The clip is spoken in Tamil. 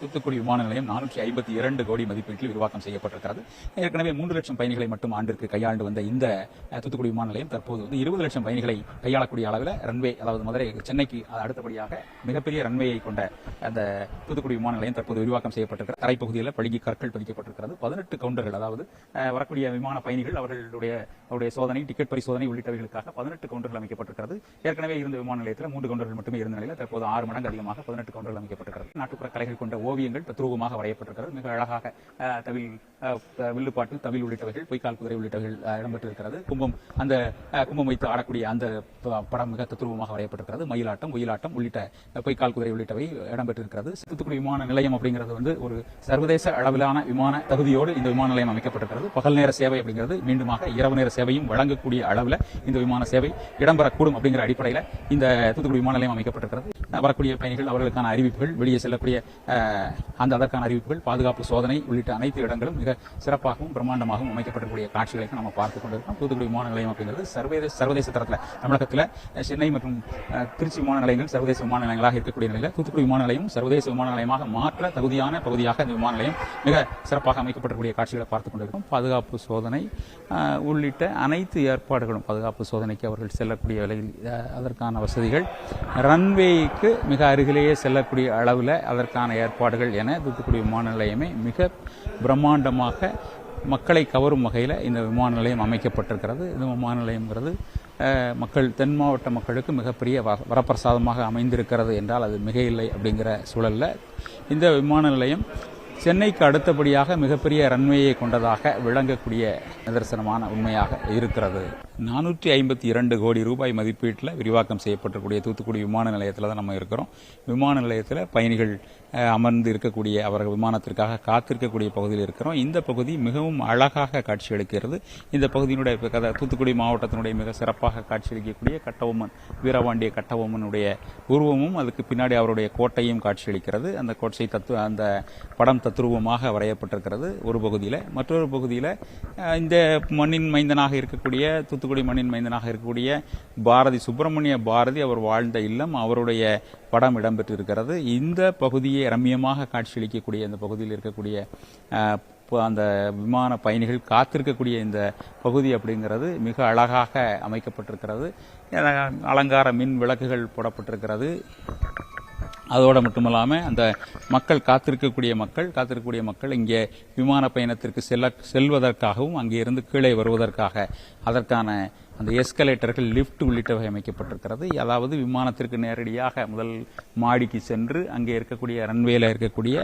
தூத்துக்குடி விமான நிலையம் நானூற்றி ஐம்பத்தி இரண்டு கோடி மதிப்பீட்டில் விரிவாக்கம் செய்யப்பட்டிருக்கிறது. ஏற்கனவே மூன்று லட்சம் பயணிகளை மட்டும் ஆண்டிற்கு கையாண்டு வந்த இந்த தூத்துக்குடி விமான நிலையம் தற்போது வந்து இருபது லட்சம் பயணிகளை கையாளக்கூடிய அளவில் ரன்வே அதாவது மதுரை சென்னைக்கு அடுத்தபடியாக மிகப்பெரிய ரன்வேயை கொண்ட அந்த தூத்துக்குடி விமான நிலையம் தற்போது விரிவாக்கம் செய்யப்பட்டிருக்கிற தரைப்பகுதியில் பழுகி கற்கள் பதிக்கப்பட்டிருக்கிறது. பதினெட்டு கவுண்டர்கள் அதாவது வரக்கூடிய விமான பயணிகள் அவர்களுடைய அவருடைய சோதனை டிக்கெட் பரிசோதனை உள்ளிட்டவைகளுக்காக பதினெட்டு கவுண்டர்கள் அமைக்கப்பட்டிருக்கிறது. ஏற்கனவே இருந்த விமான நிலையத்தில் மூன்று கவுண்டர்கள் மட்டுமே இருந்த நிலையில் தற்போது ஆறு மடங்கு அதிகமாக பதினெட்டு கவுண்டர்கள் அமைக்கப்பட்டிருக்கிறது. நாட்டுப்புற கலைகள் கொண்ட ஓவியங்கள் தத்ரூபமாக வரையப்பட்டிருக்கிறது. மிக அழகாக தமிழ் தவில் வில்லுப்பாட்டு தவில் உள்ளிட்டவைகள் பொய்க்கால் குதிரை உள்ளிட்டவைகள் இடம்பெற்றிருக்கிறது. கும்பம் அந்த கும்பம் வைத்து ஆடக்கூடிய அந்த ப- படம் மிக தத்ரூபமாக வரையப்பட்டிருக்கிறது. மயிலாட்டம் ஒயிலாட்டம் உள்ளிட்ட பொய்க்கால் குதிரை உள்ளிட்டவை இடம்பெற்றிருக்கிறது. தூத்துக்குடி விமான நிலையம் அப்படிங்கிறது வந்து ஒரு சர்வதேச அளவிலான விமான தகுதியோடு இந்த விமான நிலையம் அமைக்கப்பட்டிருக்கிறது. பகல் நேர சேவை அப்படிங்கிறது மீண்டுமாக இரவு நேர சேவையும் வழங்கக்கூடிய அளவில் இந்த விமான சேவை இடம்பெறக்கூடும் அப்படிங்கிற அடிப்படையில் இந்த தூத்துக்குடி விமான நிலையம் அமைக்கப்பட்டிருக்கிறது. வரக்கூடிய பயணிகள் அவர்களுக்கான அறிவிப்புகள் வெளியே செல்லக்கூடிய அந்த அதற்கான அறிவிப்புகள் பாதுகாப்பு சோதனை உள்ளிட்ட அனைத்து இடங்களும் மிக சிறப்பாகவும் பிரம்மாண்டமாகவும் அமைக்கப்படக்கூடிய காட்சிகளை நம்ம பார்த்து கொண்டிருக்கோம் தூத்துக்குடி விமான நிலையம் அப்படிங்கிறது சர்வதேச சர்வதேச தரத்தில் தமிழகத்தில் சென்னை மற்றும் திருச்சி விமான நிலையங்கள் சர்வதேச விமான நிலையங்களாக இருக்கக்கூடிய நிலையில் தூத்துக்குடி விமான நிலையம் சர்வதேச விமான நிலையமாக மாற்ற தகுதியான பகுதியாக இந்த விமான நிலையம் மிக சிறப்பாக அமைக்கப்படக்கூடிய காட்சிகளை பார்த்துக் கொண்டிருக்கோம் பாதுகாப்பு சோதனை உள்ளிட்ட அனைத்து ஏற்பாடுகளும் பாதுகாப்பு சோதனைக்கு அவர்கள் செல்லக்கூடிய விலையில் அதற்கான வசதிகள் ரன்வேக்கு மிக அருகிலேயே செல்லக்கூடிய அளவில் அதற்கான ஏற்பாடுகள் என தூத்துக்குடி விமான நிலையமே மிக பிரம்மாண்டமாக மக்களை கவரும் வகையில் இந்த விமான நிலையம் அமைக்கப்பட்டிருக்கிறது. இந்த விமான நிலையங்கிறது மக்கள் தென் மாவட்ட மக்களுக்கு மிகப்பெரிய வரப்பிரசாதமாக அமைந்திருக்கிறது என்றால் அது மிக இல்லை அப்படிங்கிற சூழலில் இந்த விமான நிலையம் சென்னைக்கு அடுத்தபடியாக மிகப்பெரிய ரன்வேயை கொண்டதாக விளங்கக்கூடிய நிதர்சனமான உண்மையாக இருக்கிறது. நானூற்றி ஐம்பத்தி இரண்டு கோடி ரூபாய் மதிப்பீட்டில் விரிவாக்கம் செய்யப்பட்டிருக்கூடிய தூத்துக்குடி விமான நிலையத்தில் தான் நம்ம இருக்கிறோம். விமான நிலையத்தில் பயணிகள் அமர்ந்து இருக்கக்கூடிய அவர்கள் விமானத்திற்காக காத்திருக்கக்கூடிய பகுதியில் இருக்கிறோம். இந்த பகுதி மிகவும் அழகாக காட்சியளிக்கிறது இந்த பகுதியினுடைய இப்ப தூத்துக்குடி மாவட்டத்தினுடைய மிக சிறப்பாக காட்சியளிக்கக்கூடிய கட்டபொம்மன் வீரபாண்டிய கட்டபொம்மனுடைய உருவமும் அதுக்கு பின்னாடி அவருடைய கோட்டையும் காட்சியளிக்கிறது அந்த கோட்டை தத்து அந்த படம் தத்ரூபமாக வரையப்பட்டிருக்கிறது. ஒரு பகுதியில் மற்றொரு பகுதியில் இந்த மண்ணின் மைந்தனாக இருக்கக்கூடிய தூத்துக்குடி மண்ணின் மைந்தனாக இருக்கக்கூடிய பாரதி சுப்பிரமணிய பாரதி அவர் வாழ்ந்த இல்லம் அவருடைய படம் இடம்பெற்றிருக்கிறது. இந்த பகுதியை ரம்மியமாக காட்சியளிக்கக்கூடிய இந்த பகுதியில் இருக்கக்கூடிய அந்த விமான பயணிகள் காத்திருக்கக்கூடிய இந்த பகுதி அப்படிங்கிறது மிக அழகாக அமைக்கப்பட்டிருக்கிறது. அலங்கார மின் விளக்குகள் போடப்பட்டிருக்கிறது. அதோடு மட்டுமல்லாமல் அந்த மக்கள் காத்திருக்கக்கூடிய மக்கள் காத்திருக்கக்கூடிய மக்கள் இங்கே விமான பயணத்திற்கு செல்ல செல்வதற்காகவும் அங்கே இருந்து கீழே வருவதற்காக அதற்கான அந்த எஸ்கலேட்டர்கள் லிஃப்ட் உள்ளிட்டவை அமைக்கப்பட்டிருக்கிறது. அதாவது விமானத்திற்கு நேரடியாக முதல் மாடிக்கு சென்று அங்கே இருக்கக்கூடிய ரன்வேல இருக்கக்கூடிய